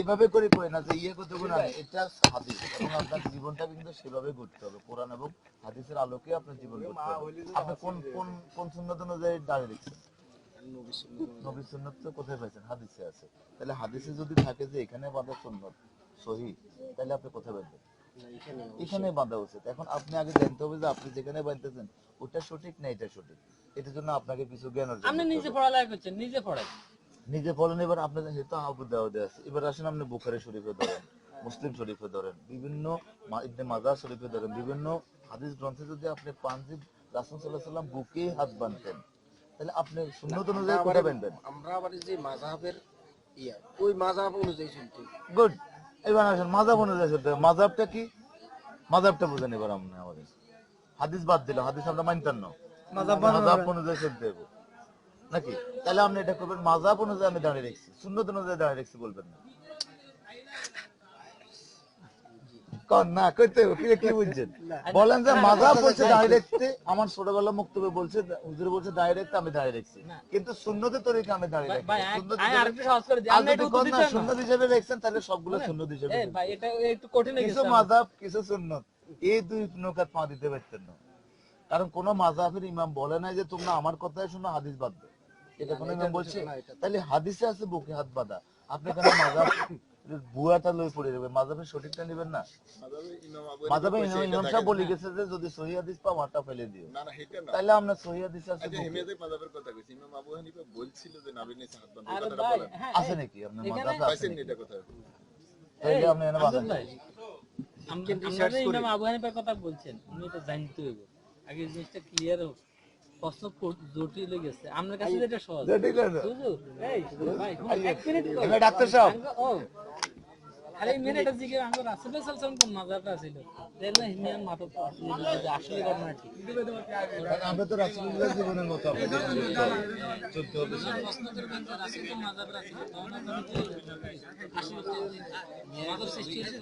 এভাবে করে কই না যে ইয়ে করতে না এটা হাদিস। এবং আপনার জীবনটা কিন্তু সেভাবে গড়তে হবে। কোরআন এবং হাদিসের আলোকে আপনার জীবন আপনি কোন কোন কোন সুন্নত অনুযায়ী দাঁড়িয়ে রেখেছেন নবী সুন্নত। তো কোথায় পাইছেন? হাদিসে আছে। তাহলে হাদিসে যদি থাকে যে এখানে বাঁধা সুন্নত সহি তাহলে আপনি কোথায় আলাইহি এখানে বাঁধা উচিত। এখন আপনি আগে জানতে হবে যে আপনি যেখানে বাঁধতেছেন ওটা সঠিক না এটা সঠিক? এটার জন্য আপনাকে কিছু জ্ঞান অর্জন আপনি নিজে পড়ালেখা করছেন নিজে পড়েন। নিজে বলেন এবার আপনাদের হেতু আবু দাউদে আছে এবার আসেন আপনি বুখারি শরীফে ধরেন মুসলিম শরীফে ধরেন বিভিন্ন ইবনে মাজাহ শরীফে ধরেন বিভিন্ন হাদিস গ্রন্থে যদি আপনি পান যে রাসূল সাল্লাল্লাহু আলাইহি সাল্লাম বুকে হাত বাঁধতেন তাহলে আপনি সুন্নত অনুযায়ী কোথায় বাঁধবেন? আমরা আবার যে মাযহাবের ইয়া ওই মাযহাব অনুযায়ী চলতে গুড। এবার আসেন মাজাব অনুযায়ী। মাজাবটা কি? মাজাবটা বুঝেন এবার আপনি আমাদের। হাদিস বাদ দিল হাদিস আমরা মানতেন না। মাজাব অনুযায়ী চলতে হবে। নাকি? তাহলে আপনি এটা করবেন মাজাব অনুযায়ী আমি দাঁড়িয়ে রেখেছি সুন্নত অনুযায়ী দাঁড়িয়ে রেখেছি বলবেন না কন না কইতে হবে কি কি বুঝছেন? বলেন যে মাজাব বলছে আমার ছোটবেলা মুক্তবে বলছে হুজুর বলছে রাখতে আমি দাঁড়িয়ে কিন্তু সুন্নতে তরিকা আমি সুন্নত হিসেবে- না না। রেখেছেন তাহলে সবগুলো সুন্নত হিসেবে এ দেখবেন। ভাই এটা একটু কঠিন হয়ে কিছু মাজাব কিছু সুন্নত এই দুই নৌকাত পা দিতে পারতেন না। কারণ কোন মাজাবের ইমাম বলে নাই যে তোমরা আমার কথাই শুনো হাদিস বাঁধবে এটা কোন ইমাম বলছে তাহলে হাদিসে আছে বুকে হাত বাঁধা। আপনি কেন মাজাব বুয়াটা লই পড়ে যাবে। মাজাবের সঠিকটা নেবেন না? মাজাবে ইমাম ইমাম সাহেব বলে গেছে যে যদি সহি হাদিস পাও মারটা ফেলে দিও। না না সেটা না। তাহলে আমরা সহি হাদিস আছে আচ্ছা বুকে। হেমিয়াদের কথা কইছি। ইমাম আবু হানিফা বলছিল যে নাবির নিচে হাত বাঁধা কথাটা বলেন। হ্যাঁ আছে নাকি? আপনার এখানে- আছে নাকি? এটা কথা। তাহলে আপনি এনে বাঁধেন আমরা আমরা ইমাম আবু হানিফার কথা বলছেন উনি এটা জানতে হইব। আগে জিনিসটা ক্লিয়ার হোক। প্রশ্ন জটিল গেছে। আপনার কাছে যেটা সহজ। বুঝু এই ভাই এক মিনিট ডাক্তার সাহেব। আরে মিনিটটা জিগে আঙ্গ রাসূল সাল্লাল্লাহু কোন মাজারটা ছিল দেখলে হিমিয়ান মাথা তো আসলে ঘটনা ঠিক আমরা তো রাসূলুল্লাহ জীবনের মতো চলতে হবে মাজারটা ছিল তখন আসলে মাজার সৃষ্টি হয়েছে।